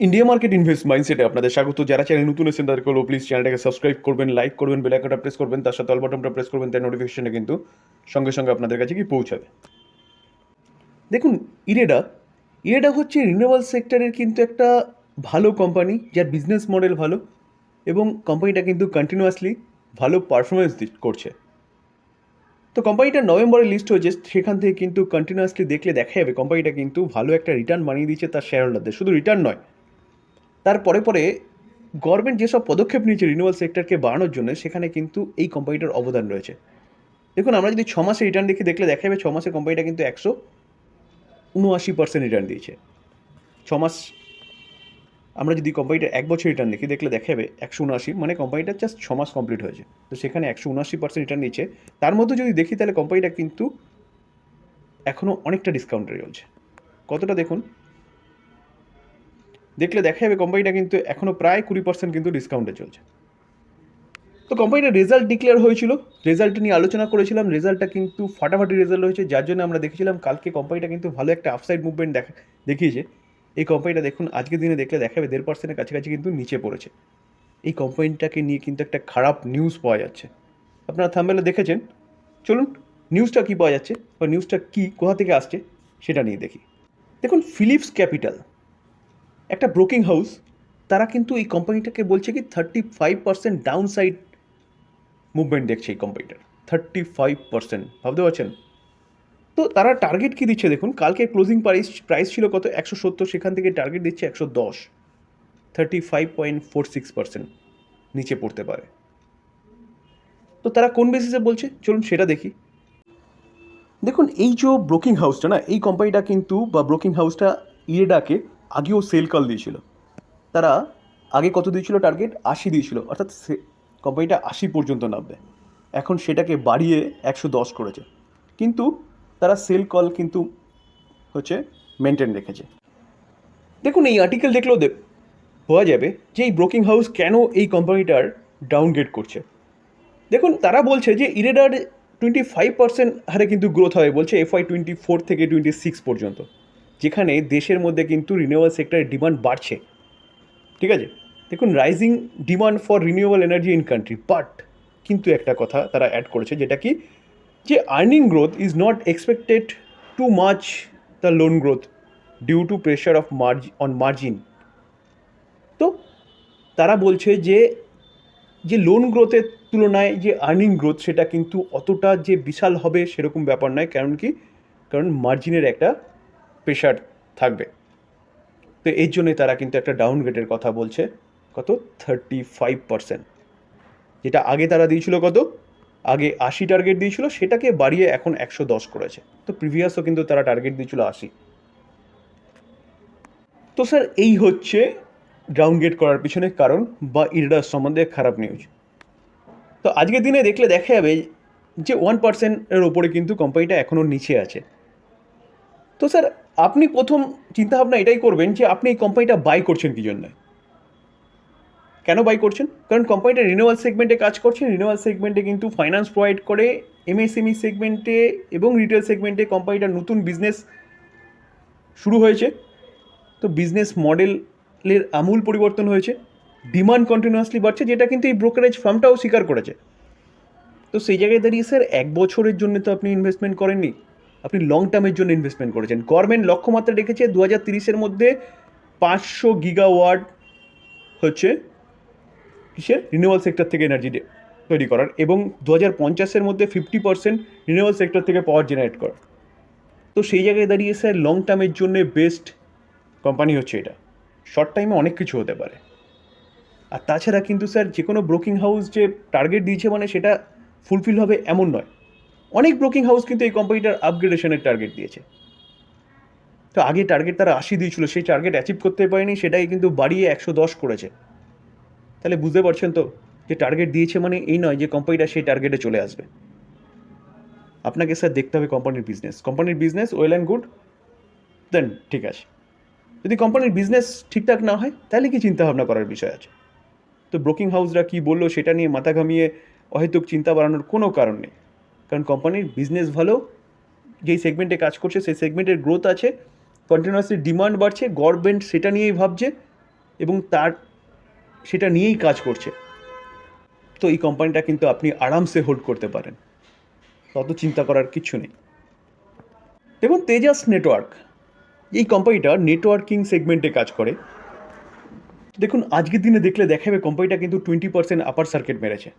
India market invest মাইন্ডসেটে আপনাদের স্বাগত। যারা চ্যানেল নতুন এসেছেন, তাদেরকে বলব প্লিজ চ্যানেলটাকে সাবস্ক্রাইব করবেন লাইক করবেন বেল আইকনটা প্রেস করবেন, তার সাথে অল বাটনটা প্রেস করবেন তার নোটিফিকেশনে কিন্তু সঙ্গে সঙ্গে আপনাদের কাছে কি পৌঁছাবে। দেখুন ইরেডা ইরেডা হচ্ছে রিনিউয়াল সেক্টরের কিন্তু একটা ভালো কোম্পানি যার বিজনেস মডেল ভালো এবং কোম্পানিটা কিন্তু কন্টিনিউয়াসলি ভালো পারফরমেন্স করছে। তো কোম্পানিটা নভেম্বরে লিস্ট হয়েছে, সেখান থেকে কিন্তু কন্টিনিউয়াসলি দেখলে দেখা যাবে কোম্পানিটা কিন্তু ভালো একটা রিটার্ন বানিয়ে দিচ্ছে তার শেয়ার হোল্ডারদের শুধু রিটার্ন নয় তার পরে পরে গভর্নমেন্ট যেসব পদক্ষেপ নিয়েছে রিনিউয়াল সেক্টরকে বাড়ানোর জন্য, সেখানে কিন্তু এই কোম্পানিটার অবদান রয়েছে। দেখুন, আমরা যদি ছ মাসে রিটার্ন দেখে দেখলে দেখা যাবে ছ মাসে কোম্পানিটা কিন্তু একশো উনআশি পার্সেন্ট রিটার্ন দিয়েছে। ছ মাস, আমরা যদি কোম্পানিটার এক বছর রিটার্ন দেখি দেখলে দেখা যাবে একশো উনআশি মানে কোম্পানিটা জাস্ট ছ মাস কমপ্লিট হয়েছে। তো সেখানে একশো উনআশি পার্সেন্ট রিটার্ন দিচ্ছে তার মধ্যে যদি দেখি তাহলে কোম্পানিটা কিন্তু এখনও অনেকটা ডিসকাউন্টে চলছে কতটা দেখুন? দেখলে দেখা যাবে কোম্পানিটা কিন্তু এখনও প্রায় কুড়ি পার্সেন্ট কিন্তু ডিসকাউন্টে চলছে। তো কোম্পানিটার রেজাল্ট ডিক্লেয়ার হয়েছিল রেজাল্ট নিয়ে আলোচনা করেছিলাম রেজাল্টটা কিন্তু ফাটাফাটি রেজাল্ট হয়েছে, যার জন্য আমরা দেখেছিলাম কালকে কোম্পানিটা কিন্তু ভালো একটা আপসাইড মুভমেন্ট দেখা, দেখিয়েছে। এই কোম্পানিটা দেখুন, আজকের দিনে দেখলে দেখাবে দেড় পার্সেন্টের কাছাকাছি কিন্তু নিচে পড়েছে। এই কোম্পানিটাকে নিয়ে কিন্তু একটা খারাপ নিউজ পাওয়া যাচ্ছে। আপনারা থাম্বেলে দেখেছেন? চলুন নিউজটা কী পাওয়া যাচ্ছে বা নিউজটা কী, কোথা থেকে আসছে, সেটা নিয়ে দেখি। দেখুন ফিলিপস ক্যাপিটাল একটা ব্রোকিং হাউস তারা কিন্তু এই কোম্পানিটাকে বলছে কি thirty five percent down side movement দেখছে এই কোম্পানিটার থার্টি ফাইভ পার্সেন্ট ভাবতে পারছেন? তো তারা টার্গেট কি দিচ্ছে দেখুন, কালকে ক্লোজিং প্রাইস প্রাইস ছিল কত? একশো সত্তর, সেখান থেকে টার্গেট দিচ্ছে একশো দশ। Thirty five point four six percent নিচে পড়তে পারে। তো তারা কোন বেসিসে বলছে? চলুন সেটা দেখি। দেখুন, এই যে ব্রোকিং হাউসটা না, এই কোম্পানিটা কিন্তু বা ব্রোকিং হাউসটা ইয়েডাকে আগেও সেল কল দিয়েছিল। তারা আগে কত দিয়েছিল টার্গেট আশি দিয়েছিল। অর্থাৎ কোম্পানিটা আশি পর্যন্ত নামবে। এখন সেটাকে বাড়িয়ে একশো দশ করেছে। কিন্তু তারা সেল কল কিন্তু হচ্ছে মেনটেন রেখেছে। দেখুন, এই আর্টিকেল দেখলেও দেখ বোঝা যাবে যে এই ব্রোকিং হাউস কেন এই কোম্পানিটার ডাউনগ্রেড করছে। দেখুন, তারা বলছে যে ইরেডার টোয়েন্টি ফাইভ পার্সেন্ট হারে কিন্তু গ্রোথ হবে বলছে এফআই টোয়েন্টি ফোর থেকে টোয়েন্টি সিক্স পর্যন্ত। যেখানে দেশের মধ্যে কিন্তু রিনিউয়াল সেক্টরের ডিমান্ড বাড়ছে। ঠিক আছে? দেখুন rising demand for renewable energy in country but কিন্তু একটা কথা তারা অ্যাড করেছে যেটা কি, যে earning growth is not expected to much the loan growth due to pressure of মার্জি on margin তো তারা বলছে যে যে লোন গ্রোথের তুলনায় যে আর্নিং গ্রোথ সেটা কিন্তু অতটা যে বিশাল হবে সেরকম ব্যাপার নয়, কারণ কি? কারণ মার্জিনের একটা প্রেশার থাকবে। তো এর জন্যে তারা কিন্তু একটা ডাউনগ্রেডের কথা বলছে। কত? থার্টি ফাইভ পার্সেন্ট যেটা আগে তারা দিয়েছিল কত? আগে আশি টার্গেট দিয়েছিল, সেটাকে বাড়িয়ে এখন একশো দশ করেছে। তো প্রিভিয়াসও কিন্তু তারা টার্গেট দিয়েছিল আশি। তো স্যার, এই হচ্ছে ডাউনগ্রেড করার পিছনে কারণ বা ইরডার সম্বন্ধে খারাপ নিউজ তো আজকের দিনে দেখলে দেখা যাবে যে ওয়ান পার্সেন্টের ওপরে কিন্তু কোম্পানিটা এখনও নিচে আছে। তো স্যার, আপনি প্রথম চিন্তাভাবনা এটাই করবেন যে আপনি এই কোম্পানিটা বাই করছেন কী জন্য? কেন বাই করছেন? কারণ কোম্পানিটা রিনিউয়াল সেগমেন্টে কাজ করছে রিনিউয়াল সেগমেন্টে কিন্তু ফাইন্যান্স প্রোভাইড করে এমএসএমই সেগমেন্টে এবং রিটেল সেগমেন্টে কোম্পানিটার নতুন বিজনেস শুরু হয়েছে। তো বিজনেস মডেলের আমূল পরিবর্তন হয়েছে। ডিমান্ড কন্টিনিউয়াসলি বাড়ছে, যেটা কিন্তু এই ব্রোকারেজ ফার্মটাও স্বীকার করেছে। তো সেই জায়গায় দাঁড়িয়ে স্যার, এক বছরের জন্য তো আপনি ইনভেস্টমেন্ট করেননি। আপনি লং টার্মের জন্য ইনভেস্টমেন্ট করেছেন। গভর্নমেন্ট লক্ষ্যমাত্রা রেখেছে দু হাজার তিরিশের মধ্যে পাঁচশো গিগাওয়াট হচ্ছে কিসের? রিনিউয়াল সেক্টর থেকে এনার্জি তৈরি করার এবং দু হাজার পঞ্চাশের মধ্যে ফিফটি পার্সেন্ট রিনিউয়াল সেক্টর থেকে পাওয়ার জেনারেট করার। তো সেই জায়গায় দাঁড়িয়ে স্যার লং টার্মের জন্য বেস্ট কোম্পানি হচ্ছে এটা। শর্ট টাইমে অনেক কিছু হতে পারে। আর তাছাড়া কিন্তু স্যার যে কোনো ব্রোকিং হাউস যে টার্গেট দিয়েছে মানে সেটা ফুলফিল হবে এমন নয়। অনেক ব্রোকিং হাউস কিন্তু এই কোম্পানিটার আপগ্রেডেশনের টার্গেট দিয়েছে। তো আগে টার্গেট তারা আশি দিয়েছিল, সেই টার্গেট অ্যাচিভ করতে পারেনি সেটাই কিন্তু বাড়িয়ে একশো দশ করেছে। তাহলে বুঝতে পারছেন তো, যে টার্গেট দিয়েছে মানে এই নয় যে কোম্পানিটা সেই টার্গেটে চলে আসবে। আপনাকে স্যার দেখতে হবে কোম্পানির বিজনেস কোম্পানির business well and good then ঠিক আছে। যদি কোম্পানির বিজনেস ঠিকঠাক না হয়, তাহলে কি চিন্তা ভাবনা করার বিষয় আছে? তো ব্রোকিং হাউসরা কী বলল, সেটা নিয়ে মাথা ঘামিয়ে অহেতুক চিন্তা বাড়ানোর কোনো কারণ নেই। কারণ কোম্পানির বিজনেস ভালো, যেই সেগমেন্টে কাজ করছে সেই সেগমেন্টের গ্রোথ আছে কন্টিনিউয়াসলি ডিমান্ড বাড়ছে গভর্নমেন্ট সেটা নিয়েই ভাবছে এবং তার, সেটা নিয়েই কাজ করছে। তো এই কোম্পানিটা কিন্তু আপনি আরামসে হোল্ড করতে পারেন। তত চিন্তা করার কিছু নেই। দেখুন তেজাস নেটওয়ার্ক এই কোম্পানিটা নেটওয়ার্কিং সেগমেন্টে কাজ করে। দেখুন, আজকের দিনে দেখলে দেখাবে কোম্পানিটা কিন্তু টোয়েন্টি পার্সেন্ট আপার সার্কিট মেরেছে।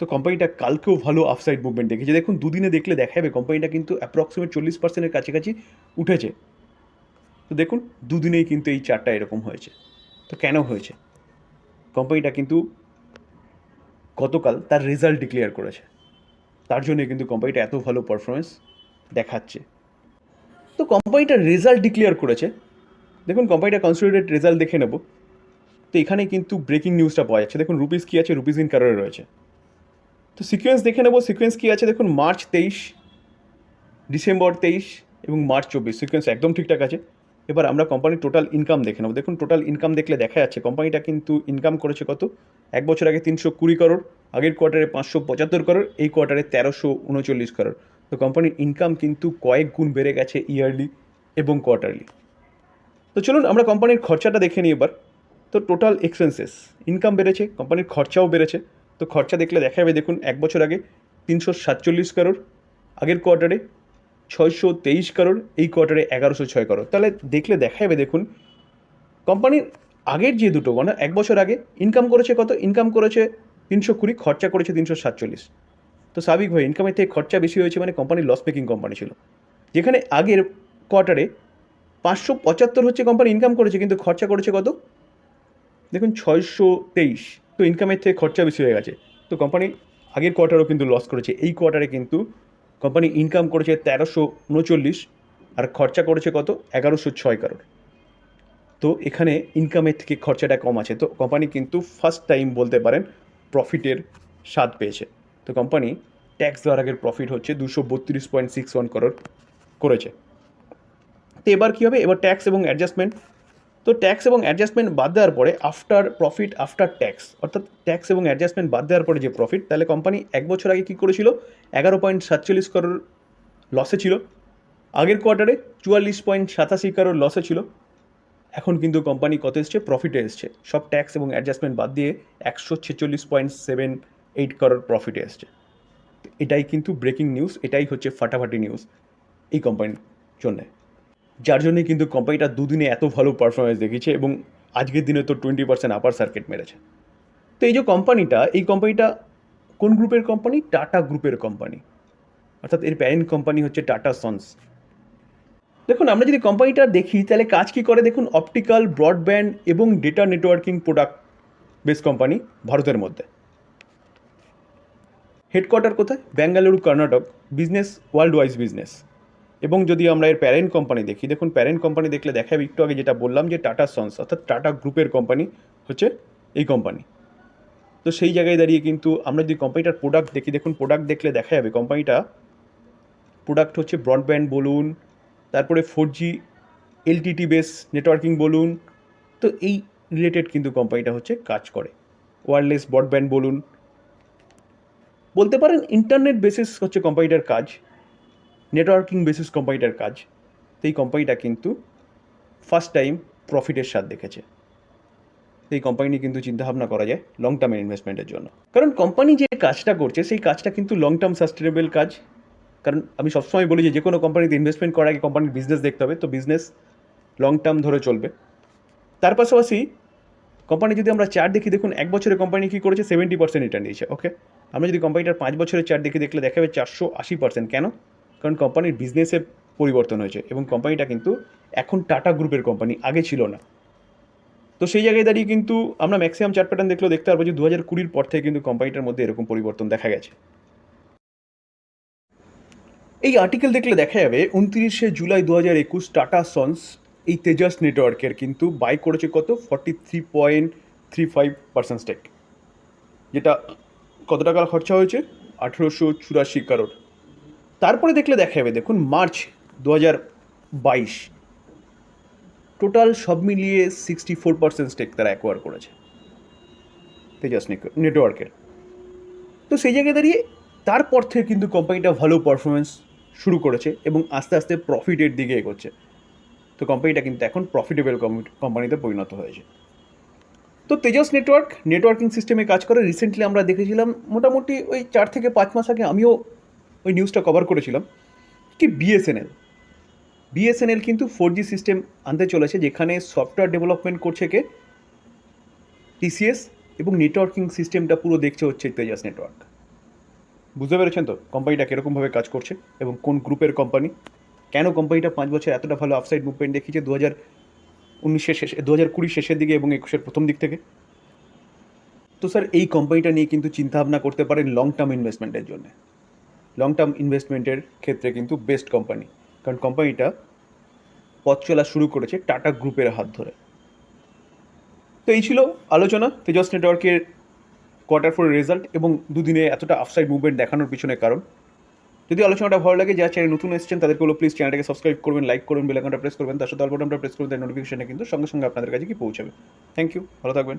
তো কোম্পানিটা কালকেও ভালো আফসাইড মুভমেন্ট দেখেছে। দেখুন, দুদিনে দেখলে দেখাবে কোম্পানিটা কিন্তু অ্যাপ্রক্সিমেট চল্লিশ পার্সেন্টের কাছাকাছি উঠেছে। তো দেখুন, দুদিনেই কিন্তু এই চারটা এরকম হয়েছে। তো কেন হয়েছে? কোম্পানিটা কিন্তু গতকাল তার রেজাল্ট ডিক্লেয়ার করেছে। তার জন্য কিন্তু কোম্পানিটা এত ভালো পারফরমেন্স দেখাচ্ছে। তো কোম্পানিটা রেজাল্ট ডিক্লেয়ার করেছে। দেখুন কোম্পানিটা কনসিডারেড রেজাল্ট দেখে নেব। তো এখানে কিন্তু ব্রেকিং নিউজটা পাওয়া যাচ্ছে। দেখুন রুপিস কী আছে? রুপিস ইন কারোরে রয়েছে। তো সিকোয়েন্স দেখে নেব। সিকোয়েন্স কী আছে দেখুন মার্চ তেইশ ডিসেম্বর তেইশ এবং মার্চ চব্বিশ। সিকোয়েন্স একদম ঠিকঠাক আছে। এবার আমরা কোম্পানির টোটাল ইনকাম দেখে নেব। দেখুন টোটাল ইনকাম দেখলে দেখা যাচ্ছে কোম্পানিটা কিন্তু ইনকাম করেছে কত? এক বছর আগে তিনশো কুড়ি করোড় আগের কোয়ার্টারে পাঁচশো পঁচাত্তর করোড় এই কোয়ার্টারে তেরোশো উনচল্লিশ করোড় তো কোম্পানির ইনকাম কিন্তু কয়েক গুণ বেড়ে গেছে ইয়ারলি এবং কোয়ার্টারলি তো চলুন, আমরা কোম্পানির খরচাটা দেখে নিই এবার। তো টোটাল এক্সপেন্সেস ইনকাম বেড়েছে কোম্পানির খরচাও বেড়েছে। তো খরচা দেখলে দেখা যাবে দেখুন, এক বছর আগে তিনশো সাতচল্লিশ কারোর, আগের কোয়ার্টারে ছয়শো তেইশ করোড় এই কোয়ার্টারে এগারোশো ছয় করোড় তাহলে দেখলে দেখা যাবে দেখুন, কোম্পানির আগের যে দুটো মানে এক বছর আগে ইনকাম করেছে কত? ইনকাম করেছে তিনশো কুড়ি, খরচা করেছে তিনশো সাতচল্লিশ। তো স্বাভাবিকভাবে ইনকামের থেকে খরচা বেশি হয়েছে মানে কোম্পানির লস মেকিং কোম্পানি ছিল। যেখানে আগের কোয়ার্টারে পাঁচশো পঁচাত্তর হচ্ছে কোম্পানি ইনকাম করেছে, কিন্তু খরচা করেছে কত? দেখুন, ছয়শো তেইশ। তো ইনকামের থেকে খরচা বেশি হয়ে গেছে। তো কোম্পানি আগের কোয়ার্টারও কিন্তু লস করেছে। এই কোয়ার্টারে কিন্তু কোম্পানি ইনকাম করেছে তেরোশো উনচল্লিশ, আর খরচা করেছে কত? এগারোশো ছয় কারোর তো এখানে ইনকামের থেকে খরচাটা কম আছে। তো কোম্পানি কিন্তু ফার্স্ট টাইম বলতে পারেন প্রফিটের স্বাদ পেয়েছে। তো কোম্পানি ট্যাক্স দেওয়ার আগের প্রফিট হচ্ছে দুশো বত্রিশ পয়েন্ট সিক্স ওয়ান করোড় করেছে। তো এবার কী হবে? এবার ট্যাক্স এবং অ্যাডজাস্টমেন্ট তো ট্যাক্স এবং অ্যাডজাস্টমেন্ট বাদ দেওয়ার পরে আফটার প্রফিট আফটার ট্যাক্স অর্থাৎ ট্যাক্স এবং অ্যাডজাস্টমেন্ট বাদ দেওয়ার পরে যে প্রফিট তাহলে কোম্পানি এক বছর আগে কী করেছিল? এগারো পয়েন্ট সাতচল্লিশ করোড় লসে ছিল। আগের কোয়ার্টারে চুয়াল্লিশ পয়েন্ট সাতাশি করোড় লসে ছিল। এখন কিন্তু কোম্পানি কত এসছে? প্রফিটে এসছে। সব ট্যাক্স এবং অ্যাডজাস্টমেন্ট বাদ দিয়ে একশো ছেচল্লিশ পয়েন্ট সেভেন এইট করোর প্রফিটে এসছে। এটাই কিন্তু ব্রেকিং নিউজ এটাই হচ্ছে ফাটাফাটি নিউজ এই কোম্পানির জন্যে। যার জন্যে কিন্তু কোম্পানিটা দুদিনে এত ভালো পারফরমেন্স দেখিয়েছে এবং আজকের দিনে তো টোয়েন্টি পার্সেন্ট আপার সার্কিট মেরেছে। তো এই যে কোম্পানিটা এই কোম্পানিটা কোন গ্রুপের কোম্পানি টাটা গ্রুপের কোম্পানি অর্থাৎ এর প্যারেন্ট কোম্পানি হচ্ছে টাটা সন্স দেখুন, আমরা যদি কোম্পানিটা দেখি, তাহলে কাজ কী করে? দেখুন অপটিক্যাল ব্রডব্যান্ড এবং data networking product base company ভারতের মধ্যে। হেডকোয়ার্টার কোথায়? Bengaluru Karnataka business world wise business এবং যদি আমরা এর প্যারেন্ট কোম্পানি দেখি, দেখুন প্যারেন্ট কোম্পানি দেখলে দেখা যাবে একটু আগে যেটা বললাম যে টাটা সন্স অর্থাৎ টাটা গ্রুপের কোম্পানি হচ্ছে এই কোম্পানি তো সেই জায়গায় দাঁড়িয়ে কিন্তু আমরা যদি কোম্পানিটার প্রোডাক্ট দেখি, দেখুন প্রোডাক্ট দেখলে দেখা যাবে কোম্পানিটা প্রোডাক্ট হচ্ছে ব্রডব্যান্ড বলুন, তারপরে four G LTE base networking বলুন, তো এই রিলেটেড কিন্তু কোম্পানিটা হচ্ছে কাজ করে। ওয়্যারলেস ব্রডব্যান্ড বলুন। বলতে পারেন ইন্টারনেট বেসিস হচ্ছে কোম্পানিটার কাজ। নেটওয়ার্কিং বেসিস কোম্পানিটার কাজ। এই কোম্পানিটা কিন্তু ফার্স্ট টাইম প্রফিটের স্বাদ দেখেছে। এই কোম্পানি নিয়ে কিন্তু চিন্তাভাবনা করা যায় লং টার্মের ইনভেস্টমেন্টের জন্য। কারণ কোম্পানি যে কাজটা করছে, সেই কাজটা কিন্তু লং টার্ম সাস্টেনেবল কাজ। কারণ আমি সবসময় বলি যে কোনো কোম্পানিতে ইনভেস্টমেন্ট করার আগে কোম্পানির বিজনেস দেখতে হবে। তো বিজনেস লং টার্ম ধরে চলবে। তার পাশাপাশি কোম্পানি যদি আমরা চার দেখি, দেখুন এক বছরে কোম্পানি কী করেছে? সেভেন্টি পার্সেন্ট রিটার্ন দিয়েছে ওকে আমরা যদি কোম্পানিটার পাঁচ বছরের চার দেখি, দেখলে দেখা যাবে চারশো আশি পার্সেন্ট কেন? কারণ কোম্পানির বিজনেসে পরিবর্তন হয়েছে এবং কোম্পানিটা কিন্তু এখন টাটা গ্রুপের কোম্পানি আগে ছিল না। তো সেই জায়গায় দাঁড়িয়ে কিন্তু আমরা ম্যাক্সিমাম চার্ট প্যাটার্ন দেখলেও দেখতে পারব যে দু হাজার কুড়ির পর থেকে কিন্তু কোম্পানিটার মধ্যে এরকম পরিবর্তন দেখা গেছে। এই আর্টিকেল দেখলে দেখা যাবে উনত্রিশে জুলাই দু হাজার একুশ টাটা সন্স এই তেজাস নেটওয়ার্কের কিন্তু বাই করেছে কত? Forty three point three five percent stake যেটা কত টাকার খরচা হয়েছে? আঠেরোশো চুরাশি কারোর তারপরে দেখলে দেখা যাবে, দেখুন, মার্চ দু হাজার বাইশ। টোটাল সব মিলিয়ে সিক্সটি ফোর পার্সেন্ট স্টেক তারা অ্যাকোয়ার করেছে। তেজাস নেটওয়ার্কের তো সেই জায়গায় দাঁড়িয়ে তারপর থেকে কিন্তু কোম্পানিটা ভালো পারফরমেন্স শুরু করেছে এবং আস্তে আস্তে প্রফিটের দিকে এগোচ্ছে। তো কোম্পানিটা কিন্তু এখন প্রফিটেবল কোম্পানিতে পরিণত হয়েছে। তো তেজস নেটওয়ার্ক নেটওয়ার্কিং সিস্টেমে কাজ করে। রিসেন্টলি আমরা দেখেছিলাম, মোটামুটি ওই চার থেকে পাঁচ মাস আগে আমিও ওই নিউজটা কভার করেছিলাম, কি বিএসএনএল বিএসএনএল কিন্তু ফোর জি সিস্টেম আনতে চলেছে, যেখানে সফটওয়্যার ডেভেলপমেন্ট করছে কে? টিসিএস এবং নেটওয়ার্কিং সিস্টেমটা পুরো দেখছে হচ্ছে তেজাস নেটওয়ার্ক বুঝতে পেরেছেন তো কোম্পানিটা কীরকমভাবে কাজ করছে এবং কোন গ্রুপের কোম্পানি কেন কোম্পানিটা পাঁচ বছর এতটা ভালো আফসাইড মুভমেন্ট দেখিয়েছে দু হাজার উনিশের শেষে দু হাজার কুড়ি শেষের দিকে এবং একুশের প্রথম দিক থেকে? তো স্যার এই কোম্পানিটা নিয়ে কিন্তু চিন্তাভাবনা করতে পারেন লং টার্ম ইনভেস্টমেন্টের জন্য। লং টার্ম ইনভেস্টমেন্টের ক্ষেত্রে কিন্তু বেস্ট কোম্পানি কারণ কোম্পানিটা পথ চলা শুরু করেছে টাটা গ্রুপের হাত ধরে। তো এই ছিল আলোচনা তেজস নেটওয়ার্কের কোয়ার্টার ফোর রেজাল্ট এবং দুদিনে এতটা আফসাইড মুভমেন্ট দেখানোর পিছনে কারণ। যদি আলোচনাটা ভালো লাগে, যারা চ্যানেল নতুন এসেছেন, তাদেরকে বলো প্লিজ চ্যানেলটাকে সাবস্ক্রাইব করবেন লাইক করবেন বেলাকনটা প্রেস করবেন, তার সাথে অল্পটা প্রেস করবেন তার নোটিফিকেশনটা কিন্তু সঙ্গে সঙ্গে আপনাদের কাছে কি পৌঁছাবে। থ্যাংক ইউ ভালো থাকবেন।